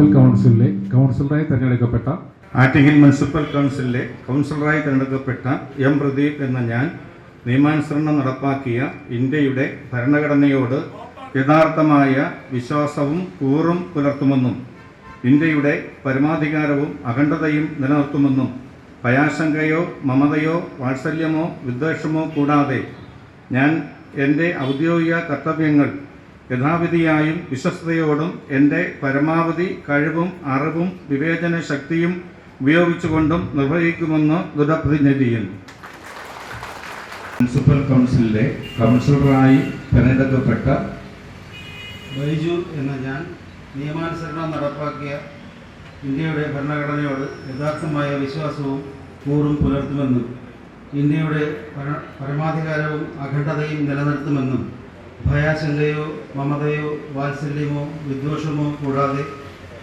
Municipal കൗൺസിലിലെ കൗൺസിലറായി തിരഞ്ഞെടുക്കപ്പെട്ട Attingal municipal കൗൺസിലിലെ കൗൺസിലറായി തിരഞ്ഞെടുക്കപ്പെട്ട M. Pradeep എന്ന ഞാൻ നിയമാനുസരണം നടപ്പാക്കിയ ഇന്ത്യയുടെ ഭരണഘടനയോട് യഥാർത്ഥമായ വിശ്വാസവും കൂറും പുലർത്തുമെന്നും ഇന്ത്യയുടെ പരമാധികാരവും അഖണ്ഡതയും നിലനിർത്തുമെന്നും ഭയാശങ്കയോ മമതയോ വാത്സല്യമോ വിദ്വേഷമോ കൂടാതെ ഞാൻ എന്റെ ഔദ്യോഗിക കർത്തവ്യങ്ങൾ യഥാവിധിയായും വിശ്വസ്തയോടും എന്റെ പരമാവധി കഴിവും അറിവും വിവേചന ശക്തിയും ഉപയോഗിച്ചുകൊണ്ടും നിർവഹിക്കുമെന്ന് ദൃഢപ്രതിജ്ഞ ചെയ്യുന്നു മുനിസിപ്പൽ കൗൺസിലിലെ കൗൺസിലറായി തിരഞ്ഞെടുക്കപ്പെട്ട ബൈജു എന്ന ഞാൻ നിയമാനുസരണം നടപ്പാക്കിയ ഇന്ത്യയുടെ ഭരണഘടനയോട് യഥാർത്ഥമായ വിശ്വാസവും കൂറും പുലർത്തുമെന്നും ഇന്ത്യയുടെ പരമാധികാരവും അഖണ്ഡതയും നിലനിർത്തുമെന്നും ഭയാശങ്കയോ മമതയോ വാത്സല്യമോ വിദ്വേഷമോ കൂടാതെ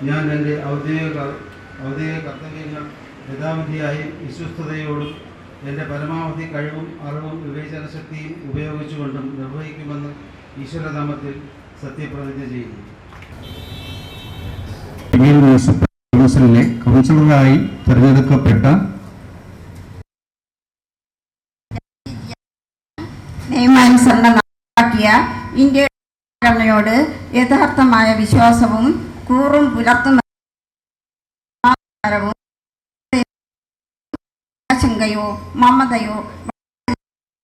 ഞാൻ എന്റെ ഔദ്യോഗിക ഔദ്യോഗിക കർത്തവ്യങ്ങൾ യഥാവിധിയായി വിശ്വസ്തയോടും എന്റെ പരമാവധി കഴിവും അറിവും വിവേചന ശക്തിയും ഉപയോഗിച്ചുകൊണ്ടും നിർവഹിക്കുമെന്ന് ഈശ്വരനാമത്തിൽ സത്യപ്രതിജ്ഞ ചെയ്യുന്നു. മുനിസിപ്പൽ കൗൺസിലറായി തിരഞ്ഞെടുക്കപ്പെട്ട നിയമാനുസരണം ഇന്ത്യയുടെ യഥാർത്ഥമായ വിശ്വാസവും കൂറും പുലർത്തുന്ന ആശങ്കയോ മമതയോ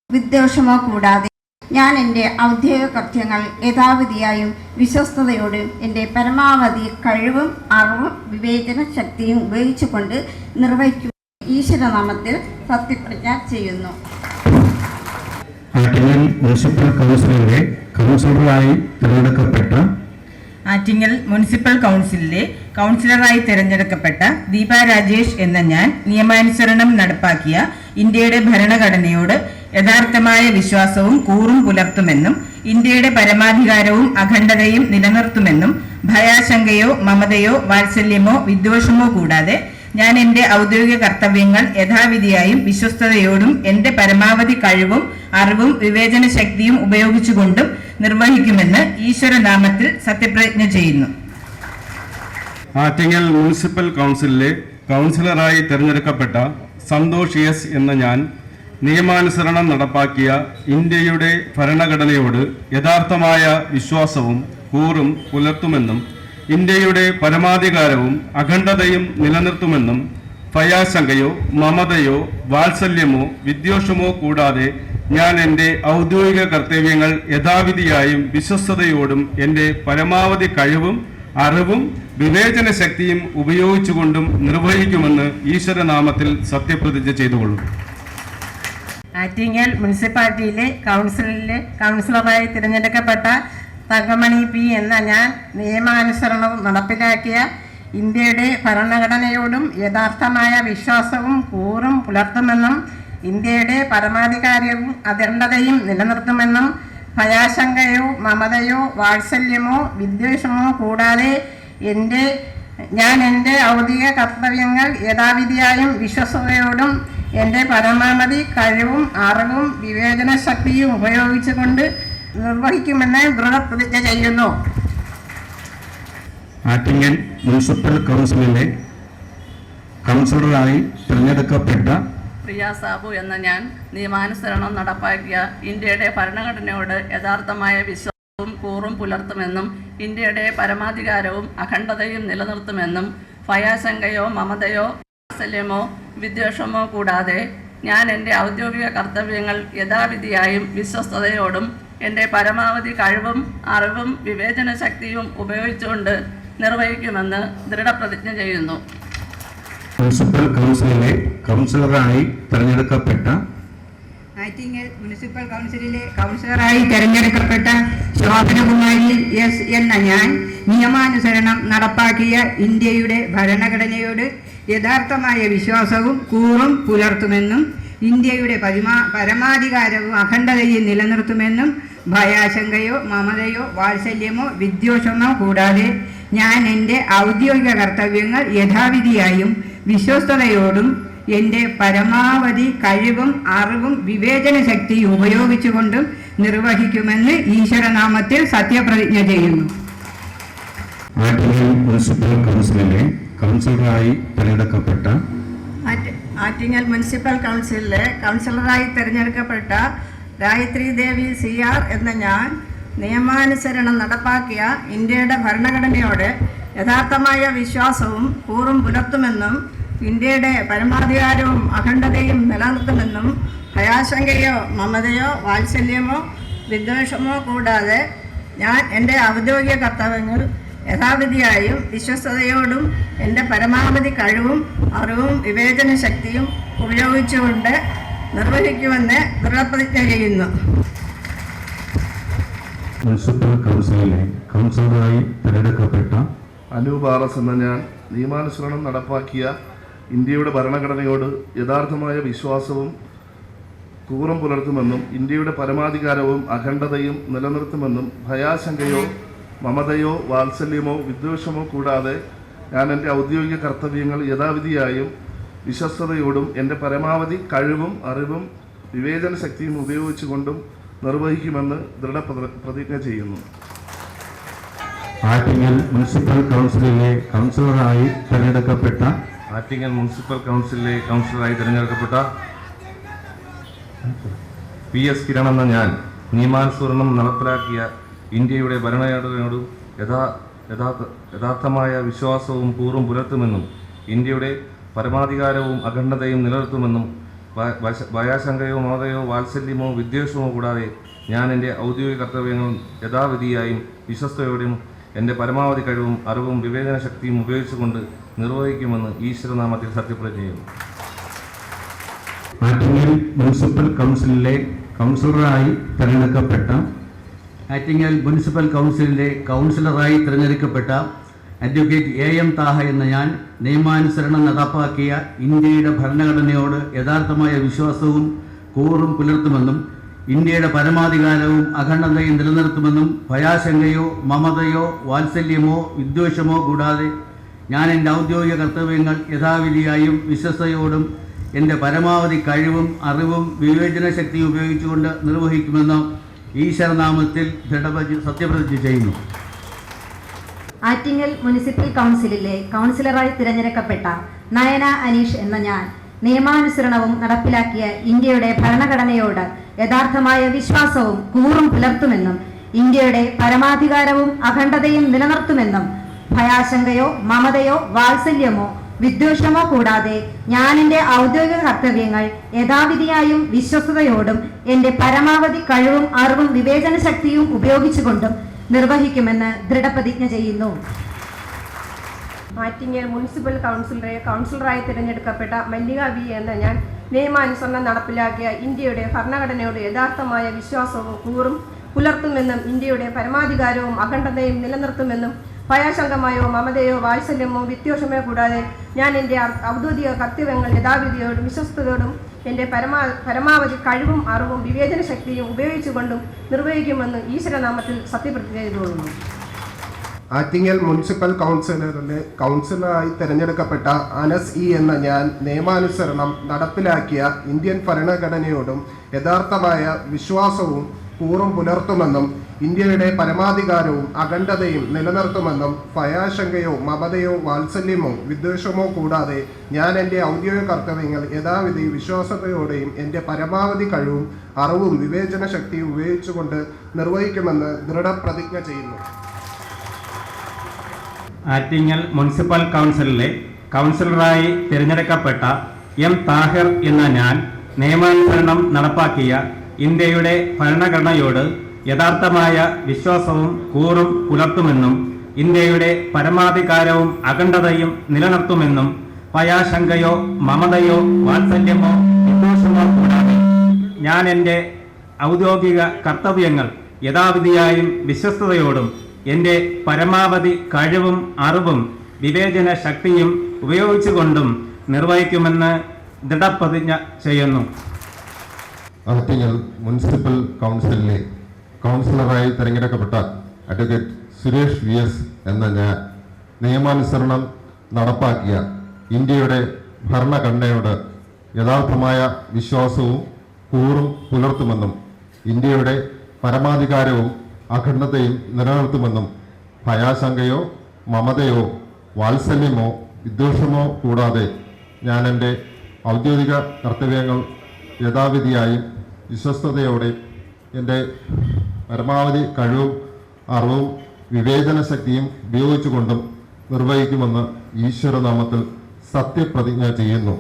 വിദ്വേഷമോ കൂടാതെ ഞാൻ എന്റെ ഔദ്യോഗിക കൃത്യങ്ങൾ യഥാവിധിയായും വിശ്വസ്തയോടും എന്റെ പരമാവധി കഴിവും അറിവും വിവേചന ശക്തിയും ഉപയോഗിച്ചുകൊണ്ട് നിർവഹിക്കും. ഈശ്വരനാമത്തിൽ സത്യപ്രജ്ഞ ചെയ്യുന്നു. ആറ്റിങ്ങൽ മുനിസിപ്പൽ കൗൺസിലിലെ കൗൺസിലറായി തിരഞ്ഞെടുക്കപ്പെട്ട ആറ്റിങ്ങൽ മുനിസിപ്പൽ കൗൺസിലിലെ കൗൺസിലറായി തിരഞ്ഞെടുക്കപ്പെട്ട ദീപ രാജേഷ് എന്ന ഞാൻ നിയമാനുസരണം നടപ്പാക്കിയ ഇന്ത്യയുടെ ഭരണഘടനയോട് യഥാർത്ഥമായ വിശ്വാസവും കൂറും പുലർത്തുമെന്നും ഇന്ത്യയുടെ പരമാധികാരവും അഖണ്ഡതയും നിലനിർത്തുമെന്നും ഭയാശങ്കയോ മമതയോ വാത്സല്യമോ വിദ്വേഷമോ കൂടാതെ ഞാൻ എന്റെ ഔദ്യോഗിക കർത്തവ്യങ്ങൾ യഥാവിധിയായും വിശ്വസ്തയോടും എന്റെ പരമാവധി കഴിവും അറിവും വിവേചന ശക്തിയും ഉപയോഗിച്ചുകൊണ്ടും നിർവഹിക്കുമെന്ന് ഈശ്വരനാമത്തിൽ സത്യപ്രതിജ്ഞ ചെയ്യുന്നു. ആറ്റിങ്ങൽ മുനിസിപ്പൽ കൗൺസിലിലെ കൗൺസിലറായി തിരഞ്ഞെടുക്കപ്പെട്ട സന്തോഷ് എസ് എന്ന ഞാൻ നിയമാനുസരണം നടപ്പാക്കിയ ഇന്ത്യയുടെ ഭരണഘടനയോട് യഥാർത്ഥമായ വിശ്വാസവും കൂറും പുലർത്തുമെന്നും ഇന്ത്യയുടെ പരമാധികാരവും അഖണ്ഡതയും നിലനിർത്തുമെന്നും ഭയാശങ്കയോ മമതയോ വാത്സല്യമോ വിദ്വേഷമോ കൂടാതെ ഞാൻ എന്റെ ഔദ്യോഗിക കർത്തവ്യങ്ങൾ യഥാവിധിയായും വിശ്വസ്തയോടും എന്റെ പരമാവധി കഴിവും അറിവും വിവേചന ശക്തിയും ഉപയോഗിച്ചുകൊണ്ടും നിർവഹിക്കുമെന്ന് ഈശ്വരനാമത്തിൽ സത്യപ്രതിജ്ഞ ചെയ്തുകൊള്ളും. ആറ്റിങ്ങൽ മുനിസിപ്പാലിറ്റിയിലെ കൗൺസിലിലെ കൗൺസിലറായി തിരഞ്ഞെടുക്കപ്പെട്ട തങ്കമണി പി എന്ന ഞാൻ നിയമാനുസരണവും നടപ്പിലാക്കിയ ഇന്ത്യയുടെ ഭരണഘടനയോടും യഥാർത്ഥമായ വിശ്വാസവും കൂറും പുലർത്തുമെന്നും ഇന്ത്യയുടെ പരമാധികാരവും അഖണ്ഡതയും നിലനിർത്തുമെന്നും ഭയാശങ്കയോ മമതയോ വാത്സല്യമോ വിദ്വേഷമോ കൂടാതെ എന്റെ ഞാൻ എന്റെ ഔദ്യോഗിക കർത്തവ്യങ്ങൾ യഥാവിധിയായും വിശ്വസതയോടും എന്റെ പരമാവധി കഴിവും അറിവും വിവേചന ശക്തിയും ഉപയോഗിച്ചുകൊണ്ട് നിർവഹിക്കുമെന്ന് ദൃഢപ്രതിജ്ഞ ചെയ്യുന്നു. ആറ്റിങ്ങൽ മുനിസിപ്പൽ കൗൺസിലിലെ കൗൺസിലറായി തിരഞ്ഞെടുക്കപ്പെട്ട പ്രിയ സാബു എന്ന ഞാൻ നിയമാനുസരണം നടപ്പാക്കിയ ഇന്ത്യയുടെ ഭരണഘടനയോട് യഥാർത്ഥമായ വിശ്വാസവും കൂറും പുലർത്തുമെന്നും ഇന്ത്യയുടെ പരമാധികാരവും അഖണ്ഡതയും നിലനിർത്തുമെന്നും ഭയാശങ്കയോ മമതയോ വാത്സല്യമോ വിദ്വേഷമോ കൂടാതെ ഞാൻ എന്റെ ഔദ്യോഗിക കർത്തവ്യങ്ങൾ യഥാവിധിയായും വിശ്വസ്തയോടും എന്റെ പരമാവധി കഴിവും അറിവും വിവേചന ശക്തിയും ഉപയോഗിച്ചുകൊണ്ട് നിർവഹിക്കുമെന്ന് ദൃഢപ്രതിജ്ഞ ചെയ്യുന്നു. മുനിസിപ്പൽ കൗൺസിലിലെ കൗൺസിലറായി തിരഞ്ഞെടുക്കപ്പെട്ട ആറ്റിങ്ങൽ മുനിസിപ്പൽ കൗൺസിലിലെ കൗൺസിലറായി തെരഞ്ഞെടുക്കപ്പെട്ട ശോഭനകുമാരി എസ് എന്ന ഞാൻ നിയമാനുസരണം നടപ്പാക്കിയ ഇന്ത്യയുടെ ഭരണഘടനയോട് യഥാർത്ഥമായ വിശ്വാസവും കൂറും പുലർത്തുമെന്നും ഇന്ത്യയുടെ പരിമാ പരമാധികാരവും അഖണ്ഡതയും നിലനിർത്തുമെന്നും ഭയാശങ്കയോ മമതയോ വാത്സല്യമോ വിദ്വേഷമോ കൂടാതെ ഞാൻ എന്റെ ഔദ്യോഗിക കർത്തവ്യങ്ങൾ യഥാവിധിയായും വിശ്വസ്തയോടും എന്റെ പരമാവധി കഴിവും അറിവും വിവേചന ശക്തിയും ഉപയോഗിച്ചുകൊണ്ടും നിർവഹിക്കുമെന്ന് ഈശ്വരനാമത്തിൽ സത്യപ്രതിജ്ഞ ചെയ്യുന്നു. ആറ്റിങ്ങൽ മുനിസിപ്പൽ കൗൺസിലിലെ കൗൺസിലറായി തിരഞ്ഞെടുക്കപ്പെട്ട ആറ്റിങ്ങൽ മുനിസിപ്പൽ കൗൺസിലിലെ കൗൺസിലറായി തിരഞ്ഞെടുക്കപ്പെട്ട ഗായത്രി ദേവി സി ആർ എന്ന ഞാൻ നിയമാനുസരണം നടപ്പാക്കിയ ഇന്ത്യയുടെ ഭരണഘടനയോട് യഥാർത്ഥമായ വിശ്വാസവും കൂറും പുലർത്തുമെന്നും ഇന്ത്യയുടെ പരമാധികാരവും അഖണ്ഡതയും നിലനിർത്തുമെന്നും ഭയാശങ്കയോ മമതയോ വാത്സല്യമോ വിദ്വേഷമോ കൂടാതെ ഞാൻ എന്റെ ഔദ്യോഗിക കർത്തവ്യങ്ങൾ യഥാവിധിയായും വിശ്വസ്തയോടും എന്റെ പരമാവധി കഴിവും അറിവും വിവേചന ശക്തിയും ഉപയോഗിച്ചുകൊണ്ട് നിർവഹിക്കുമെന്ന് ദൃഢപ്രതിജ്ഞ ചെയ്യുന്നു. മുനിസിപ്പൽ കൗൺസിലിലെ കൗൺസിലറായി തിരഞ്ഞെടുക്കപ്പെട്ട അനൂപ് ആർ എസ് എന്ന ഞാൻ നിയമാനുസരണം നടപ്പാക്കിയ ഇന്ത്യയുടെ ഭരണഘടനയോട് യഥാർത്ഥമായ വിശ്വാസവും കൂറും പുലർത്തുമെന്നും ഇന്ത്യയുടെ പരമാധികാരവും അഖണ്ഡതയും നിലനിർത്തുമെന്നും ഭയാശങ്കയോ മമതയോ വാത്സല്യമോ വിദ്വേഷമോ കൂടാതെ ഞാൻ എന്റെ ഔദ്യോഗിക കർത്തവ്യങ്ങൾ യഥാവിധിയായും വിശ്വസ്തയോടും എന്റെ പരമാവധി കഴിവും അറിവും വിവേചന ശക്തിയും ഉപയോഗിച്ചുകൊണ്ടും നിർവഹിക്കുമെന്ന് ദൃഢ പ്രതിജ്ഞ ചെയ്യുന്നു. ആറ്റിങ്ങൽ മുനിസിപ്പൽ കൗൺസിലിലെ കൗൺസിലറായി തിരഞ്ഞെടുക്കപ്പെട്ട ആറ്റിങ്ങൽ മുനിസിപ്പൽ കൗൺസിലിലെ കൗൺസിലറായി തിരഞ്ഞെടുക്കപ്പെട്ട പി എസ് കിരൺ എന്ന ഞാൻ നിയമാനുസരണം നടപ്പിലാക്കിയ ഇന്ത്യയുടെ ഭരണഘടനയോട് യഥാ യഥാർത്ഥ യഥാർത്ഥമായ വിശ്വാസവും പൂർവം പുലർത്തുമെന്നും ഇന്ത്യയുടെ പരമാധികാരവും അഖണ്ഡതയും നിലനിർത്തുമെന്നും ഭയാശങ്കയോ മമതയോ വാത്സല്യമോ വിദ്വേഷമോ കൂടാതെ ഞാൻ എന്റെ ഔദ്യോഗിക കർത്തവ്യങ്ങൾ യഥാവിധിയായും വിശ്വസ്തയോടെയും എന്റെ പരമാവധി കഴിവും അറിവും വിവേചന ശക്തിയും ഉപയോഗിച്ചുകൊണ്ട് നിർവഹിക്കുമെന്ന് ഈശ്വരനാമത്തിൽ സത്യപ്രതിജ്ഞ ചെയ്യുന്നു. ആറ്റിങ്ങൽ മുനിസിപ്പൽ കൗൺസിലിലെ കൗൺസിലറായി തിരഞ്ഞെടുക്കപ്പെട്ട ആറ്റിങ്ങൽ മുനിസിപ്പൽ കൗൺസിലിന്റെ കൗൺസിലറായി തിരഞ്ഞെടുക്കപ്പെട്ട അഡ്വക്കേറ്റ് എ എം താഹ എന്ന ഞാൻ നിയമാനുസരണം നടപ്പാക്കിയ ഇന്ത്യയുടെ ഭരണഘടനയോട് യഥാർത്ഥമായ വിശ്വാസവും കൂറും പുലർത്തുമെന്നും ഇന്ത്യയുടെ പരമാധികാരവും അഖണ്ഡതയും നിലനിർത്തുമെന്നും ഭയാശങ്കയോ മമതയോ വാത്സല്യമോ വിദ്വേഷമോ കൂടാതെ ഞാൻ എന്റെ ഔദ്യോഗിക കർത്തവ്യങ്ങൾ യഥാവിധിയായും വിശ്വസ്തയോടും എന്റെ പരമാവധി കഴിവും അറിവും വിവേചന ശക്തിയും ഉപയോഗിച്ചുകൊണ്ട് നിർവഹിക്കുമെന്ന് ഈശ്വരനാമത്തിൽ സത്യപ്രതിജ്ഞ ചെയ്യുന്നു. ആറ്റിങ്ങൽ മുനിസിപ്പൽ കൗൺസിലിലെ കൗൺസിലറായി തിരഞ്ഞെടുക്കപ്പെട്ട നയന അനീഷ് എന്ന ഞാൻ നിയമാനുസരണവും നടപ്പിലാക്കിയ ഇന്ത്യയുടെ ഭരണഘടനയോട് യഥാർത്ഥമായ വിശ്വാസവും കൂറും പുലർത്തുമെന്നും ഇന്ത്യയുടെ പരമാധികാരവും അഖണ്ഡതയും നിലനിർത്തുമെന്നും ഭയാശങ്കയോ മമതയോ വാത്സല്യമോ വിദ്വേഷമോ കൂടാതെ ഞാൻ എന്റെ ഔദ്യോഗിക കർത്തവ്യങ്ങൾ യഥാവിധിയായും വിശ്വസ്തയോടും എന്റെ പരമാവധി കഴിവും അറിവും വിവേചന ശക്തിയും ഉപയോഗിച്ചുകൊണ്ടും നിർവഹിക്കുമെന്ന് ദൃഢപ്രതിജ്ഞ ചെയ്യുന്നു. ആറ്റിങ്ങൽ മുനിസിപ്പൽ കൗൺസിലറെ കൗൺസിലറായി തിരഞ്ഞെടുക്കപ്പെട്ട മല്ലിക വി എന്ന ഞാൻ നിയമാനുസരണം നടപ്പിലാക്കിയ ഇന്ത്യയുടെ ഭരണഘടനയോട് യഥാർത്ഥമായ വിശ്വാസവും കൂറും പുലർത്തുമെന്നും ഇന്ത്യയുടെ പരമാധികാരവും അഖണ്ഡതയും നിലനിർത്തുമെന്നും ഭയാശങ്കമായോ മമതയോ വാത്സല്യമോ വിദ്വേഷമോ കൂടാതെ ഞാൻ എന്റെ ഔദ്യോഗിക കർത്തവ്യങ്ങൾ യഥാവിധിയോടും വിശ്വസ്തയോടും എന്റെ പരമാ പരമാവധി കഴിവും അറിവും വിവേചന ശക്തിയും ഉപയോഗിച്ചുകൊണ്ടും നിർവഹിക്കുമെന്ന് ഈശ്വരനാമത്തിൽ സത്യപ്രതിജ്ഞ ചെയ്തുകൊള്ളുന്നു. ആറ്റിങ്ങൽ മുനിസിപ്പൽ കൗൺസിലറിലെ കൗൺസിലറായി തിരഞ്ഞെടുക്കപ്പെട്ട അനസ് ഇ എന്ന ഞാൻ നിയമാനുസരണം നടപ്പിലാക്കിയ ഇന്ത്യൻ ഭരണഘടനയോടും യഥാർത്ഥമായ വിശ്വാസവും കൂറും പുലർത്തുമെന്നും ഇന്ത്യയുടെ പരമാധികാരവും അഖണ്ഡതയും നിലനിർത്തുമെന്നും ഭയാശങ്കയോ മമതയോ വാത്സല്യമോ വിദ്വേഷമോ കൂടാതെ ഞാൻ എന്റെ ഔദ്യോഗിക കർത്തവ്യങ്ങൾ യഥാവിധി വിശ്വാസതയോടെയും എന്റെ പരമാവധി കഴിവും അറിവും വിവേചന ശക്തിയും ഉപയോഗിച്ചുകൊണ്ട് നിർവഹിക്കുമെന്ന് ദൃഢപ്രതിജ്ഞ ചെയ്യുന്നു. ആറ്റിങ്ങൽ മുനിസിപ്പൽ കൗൺസിലിലെ കൗൺസിലറായി തിരഞ്ഞെടുക്കപ്പെട്ട എം താഹിർ എന്ന ഞാൻ നിയമാനുസരണം നടപ്പാക്കിയ ഇന്ത്യയുടെ ഭരണഘടനയോട് യഥാർത്ഥമായ വിശ്വാസവും കൂറും പുലർത്തുമെന്നും ഇന്ത്യയുടെ പരമാധികാരവും അഖണ്ഡതയും നിലനിർത്തുമെന്നും ഭയാശങ്കയോ മമതയോ വാത്സല്യമോ വിദ്വേഷമോ കൂടാതെ ഞാൻ എന്റെ ഔദ്യോഗിക കർത്തവ്യങ്ങൾ യഥാവിധിയായും വിശ്വസ്തയോടും എന്റെ പരമാവധി കഴിവും അറിവും വിവേചന ശക്തിയും ഉപയോഗിച്ചുകൊണ്ടും നിർവഹിക്കുമെന്ന് ദൃഢപ്രതിജ്ഞ ചെയ്യുന്നു. മുനിസിപ്പൽ കൗൺസിലിലെ കൗൺസിലറായി തിരഞ്ഞെടുക്കപ്പെട്ട അഡ്വക്കേറ്റ് സുരേഷ് വി എസ് എന്ന ഞാൻ നിയമാനുസരണം നടപ്പാക്കിയ ഇന്ത്യയുടെ ഭരണഘടനയോട് യഥാർത്ഥമായ വിശ്വാസവും കൂറും പുലർത്തുമെന്നും ഇന്ത്യയുടെ പരമാധികാരവും അഖണ്ഡതയും നിലനിർത്തുമെന്നും ഭയാശങ്കയോ മമതയോ വാത്സല്യമോ വിദ്വേഷമോ കൂടാതെ ഞാൻ എന്റെ ഔദ്യോഗിക കർത്തവ്യങ്ങൾ യഥാവിധിയായും വിശ്വസ്തയോടെ എന്റെ പരമാവധി കഴിവും അറിവും വിവേചന ശക്തിയും ഉപയോഗിച്ചുകൊണ്ടും നിർവഹിക്കുമെന്ന് ഈശ്വരനാമത്തിൽ സത്യപ്രതിജ്ഞ ചെയ്യുന്നു.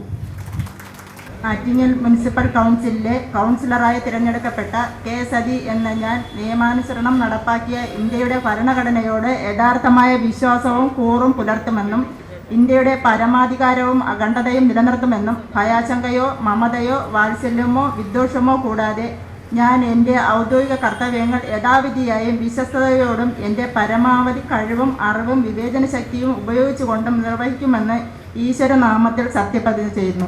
ആറ്റിങ്ങൽ മുനിസിപ്പൽ കൗൺസിലിലെ കൗൺസിലറായി തിരഞ്ഞെടുക്കപ്പെട്ട കെ സതി എന്ന ഞാൻ നിയമാനുസരണം നടപ്പാക്കിയ ഇന്ത്യയുടെ ഭരണഘടനയോട് യഥാർത്ഥമായ വിശ്വാസവും കൂറും പുലർത്തുമെന്നും ഇന്ത്യയുടെ പരമാധികാരവും അഖണ്ഡതയും നിലനിർത്തുമെന്നും ഭയാശങ്കയോ മമതയോ വാത്സല്യമോ വിദ്വേഷമോ കൂടാതെ ഞാൻ എന്റെ ഔദ്യോഗിക കർത്തവ്യങ്ങൾ യഥാവിധിയായും വിശ്വസ്തയോടും എന്റെ പരമാവധി കഴിവും അറിവും വിവേചന ശക്തിയും ഉപയോഗിച്ചുകൊണ്ടും നിർവഹിക്കുമെന്ന് ഈശ്വരനാമത്തിൽ സത്യപ്രതിജ്ഞ ചെയ്യുന്നു.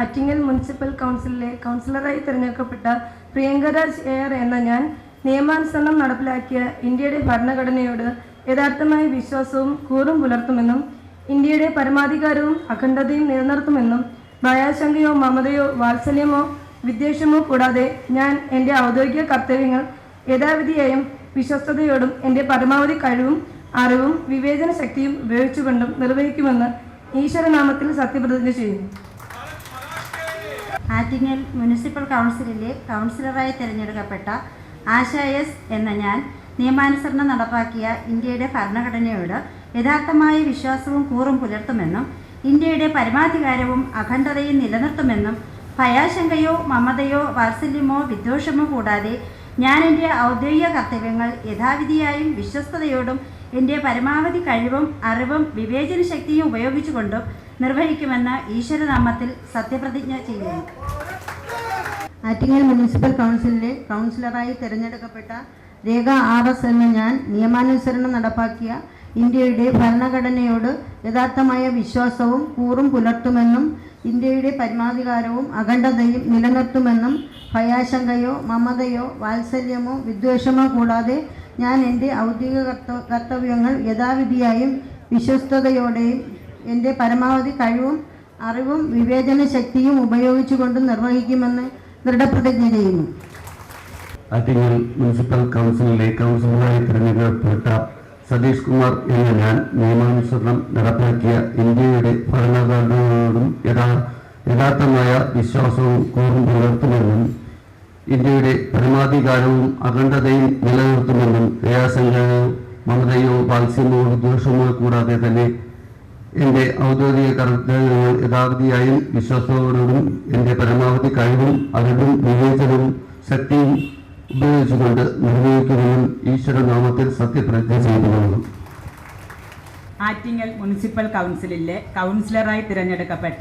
ആറ്റിങ്ങൽ മുനിസിപ്പൽ കൗൺസിലിലെ കൗൺസിലറായി തിരഞ്ഞെടുക്കപ്പെട്ട പ്രിയങ്കരാജ് എയർ എന്ന ഞാൻ നിയമാനുസരണം നടപ്പിലാക്കിയ ഇന്ത്യയുടെ ഭരണഘടനയോട് യഥാർത്ഥമായ വിശ്വാസവും കൂറും പുലർത്തുമെന്നും ഇന്ത്യയുടെ പരമാധികാരവും അഖണ്ഡതയും നിലനിർത്തുമെന്നും ഭയാശങ്കയോ മമതയോ വാത്സല്യമോ വിദ്വേഷമോ കൂടാതെ ഞാൻ എന്റെ ഔദ്യോഗിക കർത്തവ്യങ്ങൾ യഥാവിധിയായും വിശ്വസ്തയോടും എന്റെ പരമാവധി കഴിവും അറിവും വിവേചന ശക്തിയും ഉപയോഗിച്ചുകൊണ്ടും നിർവഹിക്കുമെന്ന് ഈശ്വരനാമത്തിൽ സത്യപ്രതിജ്ഞ ചെയ്യുന്നു. ആറ്റിങ്ങൽ മുനിസിപ്പൽ കൗൺസിലിലെ കൗൺസിലറായി തിരഞ്ഞെടുക്കപ്പെട്ട ആശ എസ് എന്ന ഞാൻ നിയമാനുസരണം നടപ്പാക്കിയ ഇന്ത്യയുടെ ഭരണഘടനയോട് യഥാർത്ഥമായ വിശ്വാസവും കൂറും പുലർത്തുമെന്നും ഇന്ത്യയുടെ പരമാധികാരവും അഖണ്ഡതയും നിലനിർത്തുമെന്നും ഭയാശങ്കയോ മമതയോ വാത്സല്യമോ വിദ്വേഷമോ കൂടാതെ ഞാൻ എന്റെ ഔദ്യോഗിക കർത്തവ്യങ്ങൾ യഥാവിധിയായും വിശ്വസ്തയോടും എന്റെ പരമാവധി കഴിവും അറിവും വിവേചന ശക്തിയും ഉപയോഗിച്ചുകൊണ്ടും നിർവഹിക്കുമെന്ന് ഈശ്വരനാമത്തിൽ സത്യപ്രതിജ്ഞ ചെയ്യുന്നു. ആറ്റിങ്ങൽ മുനിസിപ്പൽ കൗൺസിലിലെ കൗൺസിലറായി തിരഞ്ഞെടുക്കപ്പെട്ട രേഖ ആർ എസ് എന്ന ഞാൻ നിയമാനുസരണം നടപ്പാക്കിയ ഇന്ത്യയുടെ ഭരണഘടനയോട് യഥാർത്ഥമായ വിശ്വാസവും കൂറും പുലർത്തുമെന്നും ഇന്ത്യയുടെ പരമാധികാരവും അഖണ്ഡതയും നിലനിർത്തുമെന്നും ഭയാശങ്കയോ മമതയോ വാത്സല്യമോ വിദ്വേഷമോ കൂടാതെ ഞാൻ എന്റെ ഔദ്യോഗിക കർത്ത കർത്തവ്യങ്ങൾ യഥാവിധിയായും വിശ്വസ്തയോടെയും എന്റെ പരമാവധി കഴിവും അറിവും വിവേചന ശക്തിയും ഉപയോഗിച്ചുകൊണ്ട് നിർവഹിക്കുമെന്ന് ദൃഢപ്രതിജ്ഞ ചെയ്യുന്നു. അതിൽ മുനിസിപ്പൽ കൗൺസിലിലെ കൗൺസിലായി തിരഞ്ഞെടുക്കപ്പെട്ട സതീഷ് കുമാർ എന്ന ഞാൻ നിയമാനുസരണം നടപ്പാക്കിയ ഇന്ത്യയുടെ ഭരണഘടനയോടും യഥാ യഥാർത്ഥമായ വിശ്വാസവും കൂറും പുലർത്തുമെന്നും ഇന്ത്യയുടെ പരമാധികാരവും അഖണ്ഡതയും നിലനിർത്തുമെന്നും ദയാസംഖ്യയോ മമതയോ വാത്സ്യമോ ദോഷമോ കൂടാതെ തന്നെ എന്റെ ഔദ്യോഗിക കർത്തവ്യങ്ങൾ യഥാവിധിയായും വിശ്വാസത്തോടും എന്റെ പരമാവധി കഴിവും അറിവും വിവേചനവും ശക്തിയും ഉപയോഗിച്ചുകൊണ്ട് നിർവഹിക്കുമെന്നും ഈശ്വരനാമത്തിൽ സത്യപ്രതിജ്ഞ ചെയ്തുകൊള്ളുന്നു. ആറ്റിങ്ങൽ മുനിസിപ്പൽ കൗൺസിലിലെ കൗൺസിലറായി തിരഞ്ഞെടുക്കപ്പെട്ട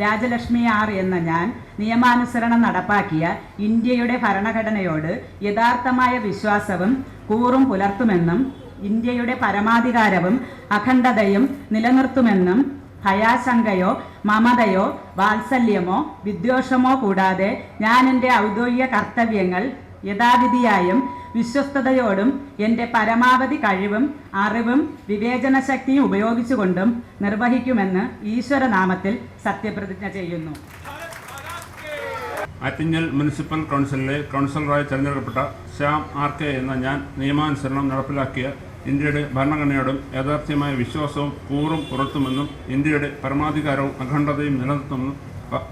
രാജലക്ഷ്മി ആർ എന്ന ഞാൻ നിയമാനുസരണം നടപ്പാക്കിയ ഇന്ത്യയുടെ ഭരണഘടനയോട് യഥാർത്ഥമായ വിശ്വാസവും കൂറും പുലർത്തുമെന്നും ഇന്ത്യയുടെ പരമാധികാരവും അഖണ്ഡതയും നിലനിർത്തുമെന്നും ഭയാശങ്കയോ മമതയോ വാത്സല്യമോ വിദ്വേഷമോ കൂടാതെ ഞാൻ എന്റെ ഔദ്യോഗിക കർത്തവ്യങ്ങൾ യഥാവിധിയായും വിശ്വസ്തയോടും എന്റെ പരമാവധി കഴിവും അറിവും വിവേചന ശക്തിയും ഉപയോഗിച്ചുകൊണ്ടും നിർവഹിക്കുമെന്ന് ഈശ്വരനാമത്തിൽ സത്യപ്രതിജ്ഞ ചെയ്യുന്നു. ആറ്റിങ്ങൽ മുനിസിപ്പൽ കൗൺസിലിലെ കൗൺസിലറായി തിരഞ്ഞെടുക്കപ്പെട്ട ശ്യാം ആർ കെ എന്ന ഞാൻ നിയമാനുസരണം നടപ്പിലാക്കിയ ഇന്ത്യയുടെ ഭരണഘടനയോടും യാഥാർത്ഥ്യമായ വിശ്വാസവും കൂറും പുറത്തുമെന്നും ഇന്ത്യയുടെ പരമാധികാരവും അഖണ്ഡതയും നിലനിർത്തുമെന്നും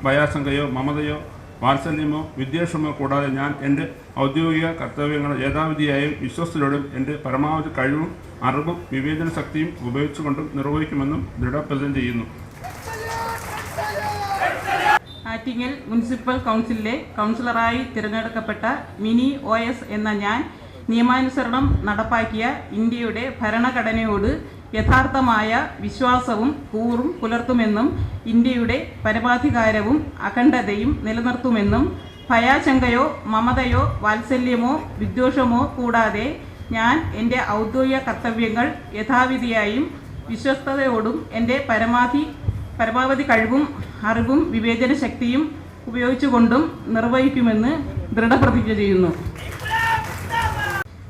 ഭയാശങ്കയോ മമതയോ വാത്സല്യമോ വിദ്വേഷമോ കൂടാതെ ഞാൻ എന്റെ ഔദ്യോഗിക കർത്തവ്യങ്ങൾ യഥാവിധിയായും വിശ്വസ്തരോടും എന്റെ പരമാവധി കഴിവും അറിവും വിവേചന ശക്തിയും ഉപയോഗിച്ചുകൊണ്ടും നിർവഹിക്കുമെന്നും ദൃഢപ്രതിജ്ഞ ചെയ്യുന്നു. ആറ്റിങ്ങൽ മുനിസിപ്പൽ കൗൺസിലിലെ കൗൺസിലറായി തിരഞ്ഞെടുക്കപ്പെട്ട മിനി ഒ എന്ന ഞാൻ നിയമാനുസരണം നടപ്പാക്കിയ ഇന്ത്യയുടെ ഭരണഘടനയോട് യഥാർത്ഥമായ വിശ്വാസവും കൂറും പുലർത്തുമെന്നും ഇന്ത്യയുടെ പരമാധികാരവും അഖണ്ഡതയും നിലനിർത്തുമെന്നും ഭയാശങ്കയോ മമതയോ വാത്സല്യമോ വിദ്വേഷമോ കൂടാതെ ഞാൻ എന്റെ ഔദ്യോഗിക കർത്തവ്യങ്ങൾ യഥാവിധിയായും വിശ്വസ്തയോടും എന്റെ പരമാധി പരമാവധി കഴിവും അറിവും വിവേചന ശക്തിയും ഉപയോഗിച്ചുകൊണ്ടും നിർവഹിക്കുമെന്ന് ദൃഢപ്രതിജ്ഞ ചെയ്യുന്നു.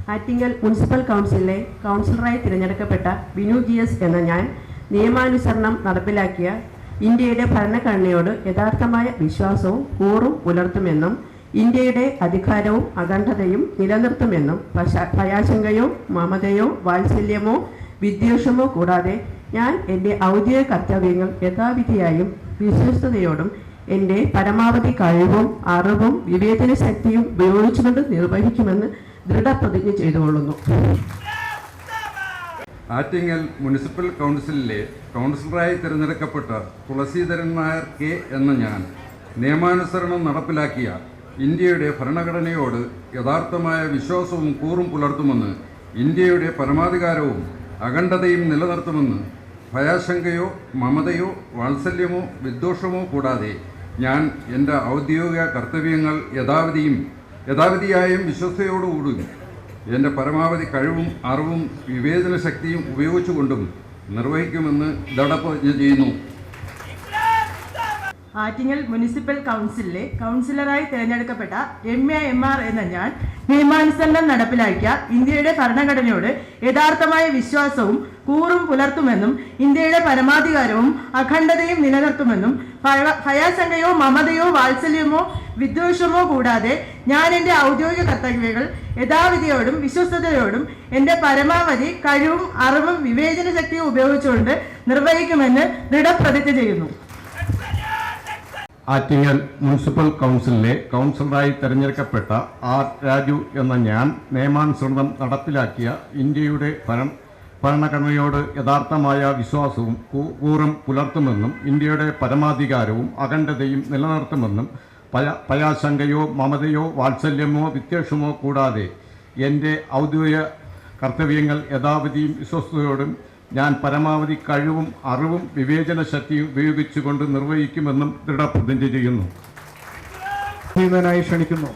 ആറ്റിങ്ങൽ മുനിസിപ്പൽ കൗൺസിലിലെ കൗൺസിലറായി തിരഞ്ഞെടുക്കപ്പെട്ട ബിനു ജി എസ് എന്ന ഞാൻ നിയമാനുസരണം നടപ്പിലാക്കിയ ഇന്ത്യയുടെ ഭരണഘടനയോട് യഥാർത്ഥമായ വിശ്വാസവും കൂറും പുലർത്തുമെന്നും ഇന്ത്യയുടെ അധികാരവും അഖണ്ഡതയും നിലനിർത്തുമെന്നും ഭയാശങ്കയോ മമതയോ വാത്സല്യമോ വിദ്വേഷമോ കൂടാതെ ഞാൻ എന്റെ ഔദ്യോഗിക കർത്തവ്യങ്ങൾ യഥാവിധിയായും വിശ്വസ്തയോടും എന്റെ പരമാവധി കഴിവും അറിവും വിവേചന ശക്തിയും ഉപയോഗിച്ചുകൊണ്ട് നിർവഹിക്കുമെന്ന് ദൃഢപ്രതിജ്ഞ ചെയ്തുകൊള്ളുന്നു. ആറ്റിങ്ങൽ മുനിസിപ്പൽ കൗൺസിലിലെ കൗൺസിലറായി തിരഞ്ഞെടുക്കപ്പെട്ട തുളസീധരൻ നായർ കെ എന്ന ഞാൻ നിയമാനുസരണം നടപ്പിലാക്കിയ ഇന്ത്യയുടെ ഭരണഘടനയോട് യഥാർത്ഥമായ വിശ്വാസവും കൂറും പുലർത്തുമെന്ന് ഇന്ത്യയുടെ പരമാധികാരവും അഖണ്ഡതയും നിലനിർത്തുമെന്ന് ഭയാശങ്കയോ മമതയോ വാത്സല്യമോ വിദ്വേഷമോ കൂടാതെ ഞാൻ എന്റെ ഔദ്യോഗിക കർത്തവ്യങ്ങൾ യഥാവിധിയും യഥാവിധിയായും വിശ്വസ്തയോടുകൂടി എന്റെ പരമാവധി കഴിവും അറിവും വിവേചന ശക്തിയും ഉപയോഗിച്ചുകൊണ്ടും നിർവഹിക്കുമെന്ന് ദൃഢപ്രതിജ്ഞ ചെയ്യുന്നു. ആറ്റിങ്ങൽ മുനിസിപ്പൽ കൗൺസിലിലെ കൗൺസിലറായി തിരഞ്ഞെടുക്കപ്പെട്ട രമ്യ എം ആർ എന്ന ഞാൻ നിയമാനുസരണം നടപ്പിലാക്കിയ ഇന്ത്യയുടെ ഭരണഘടനയോട് യഥാർത്ഥമായ വിശ്വാസവും കൂറും പുലർത്തുമെന്നും ഇന്ത്യയുടെ പരമാധികാരവും അഖണ്ഡതയും നിലനിർത്തുമെന്നും ഭയ- ഭയാശങ്കയോ മമതയോ വാത്സല്യമോ വിദ്വേഷമോ കൂടാതെ ഞാൻ എന്റെ ഔദ്യോഗിക കർത്തവ്യങ്ങൾ യഥാവിധിയോടും വിശ്വസ്തയോടും എന്റെ പരമാവധി കഴിവും അറിവും വിവേചന ശക്തിയും ഉപയോഗിച്ചുകൊണ്ട് നിർവഹിക്കുമെന്ന് ദൃഢപ്രതിജ്ഞ ചെയ്യുന്നു. ആറ്റിങ്ങൽ മുനിസിപ്പൽ കൗൺസിലിലെ കൗൺസിലറായി തെരഞ്ഞെടുക്കപ്പെട്ട ആർ രാജു എന്ന ഞാൻ നിയമാനുസൃതം നടപ്പിലാക്കിയ ഇന്ത്യയുടെ ഭരണ ഭരണഘടനയോട് യഥാർത്ഥമായ വിശ്വാസവും കൂറും പുലർത്തുമെന്നും ഇന്ത്യയുടെ പരമാധികാരവും അഖണ്ഡതയും നിലനിർത്തുമെന്നും പയ പയാശങ്കയോ മമതയോ വാത്സല്യമോ വിദ്വേഷമോ കൂടാതെ എന്റെ ഔദ്യോഗിക കർത്തവ്യങ്ങൾ യഥാവിധിയും വിശ്വസ്തയോടും ഞാൻ പരമാവധി കഴിവും അറിവും വിവേചന ശക്തിയും ഉപയോഗിച്ചുകൊണ്ട് നിർവഹിക്കുമെന്നും ദൃഢപ്രതിജ്ഞ ചെയ്യുന്നു. ക്ഷണിക്കുന്നു.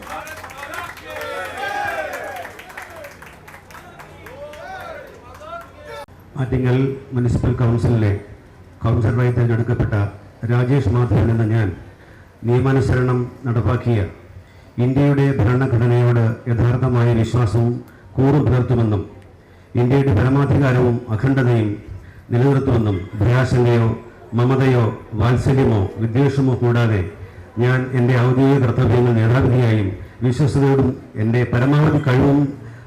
ആറ്റിങ്ങൽ മുനിസിപ്പൽ കൗൺസിലിലെ കൗൺസിലറായി തിരഞ്ഞെടുക്കപ്പെട്ട രാജേഷ് മാധവൻ എന്ന ഞാൻ നിയമാനുസരണം നടപ്പാക്കിയ ഇന്ത്യയുടെ ഭരണഘടനയോട് യഥാർത്ഥമായ വിശ്വാസവും കൂറും പുലർത്തുമെന്നും ഇന്ത്യയുടെ പരമാധികാരവും അഖണ്ഡതയും നിലനിർത്തുമെന്നും ഭയാശങ്കയോ മമതയോ വാത്സല്യമോ വിദ്വേഷമോ കൂടാതെ ഞാൻ എന്റെ ഔദ്യോഗിക കർത്തവ്യങ്ങൾ നേതാവിധിയായും വിശ്വസതയോടും എന്റെ പരമാവധി കഴിവും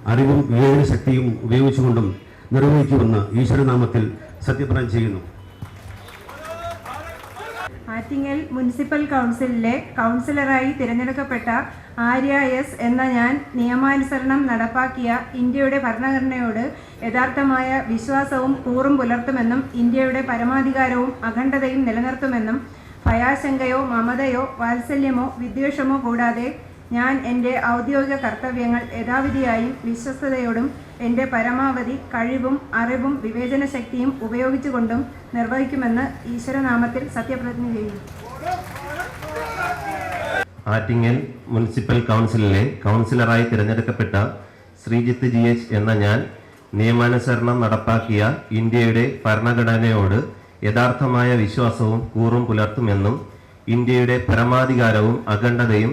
അറിവും വിവേചന ശക്തിയും ഉപയോഗിച്ചുകൊണ്ടും നിർവഹിക്കുമെന്ന് ഈശ്വരനാമത്തിൽ സത്യപ്രതിജ്ഞ ചെയ്യുന്നു. ആറ്റിങ്ങൽ മുനിസിപ്പൽ കൗൺസിലിലെ കൗൺസിലറായി തിരഞ്ഞെടുക്കപ്പെട്ട ആര്യ എസ് എന്ന ഞാൻ നിയമാനുസരണം നടപ്പാക്കിയ ഇന്ത്യയുടെ ഭരണഘടനയോട് യഥാർത്ഥമായ വിശ്വാസവും കൂറും പുലർത്തുമെന്നും ഇന്ത്യയുടെ പരമാധികാരവും അഖണ്ഡതയും നിലനിർത്തുമെന്നും ഭയാശങ്കയോ മമതയോ വാത്സല്യമോ വിദ്വേഷമോ കൂടാതെ ഞാൻ എന്റെ ഔദ്യോഗിക കർത്തവ്യങ്ങൾ യഥാവിധിയായും വിശ്വസ്തയോടും എന്റെ പരമാവധി കഴിവും അറിവും വിവേചന ശക്തിയും ഉപയോഗിച്ചുകൊണ്ടും നിർവഹിക്കുമെന്ന് ഈശ്വരനാമത്തിൽ സത്യപ്രതിജ്ഞ ചെയ്യുന്നു. ആറ്റിങ്ങൽ മുനിസിപ്പൽ കൗൺസിലിലെ കൗൺസിലറായി തിരഞ്ഞെടുക്കപ്പെട്ട ശ്രീജിത്ത് ജി എച്ച് എന്ന ഞാൻ നിയമാനുസരണം നടപ്പാക്കിയ ഇന്ത്യയുടെ ഭരണഘടനയോട് യഥാർത്ഥമായ വിശ്വാസവും കൂറും പുലർത്തുമെന്നും ഇന്ത്യയുടെ പരമാധികാരവും അഖണ്ഡതയും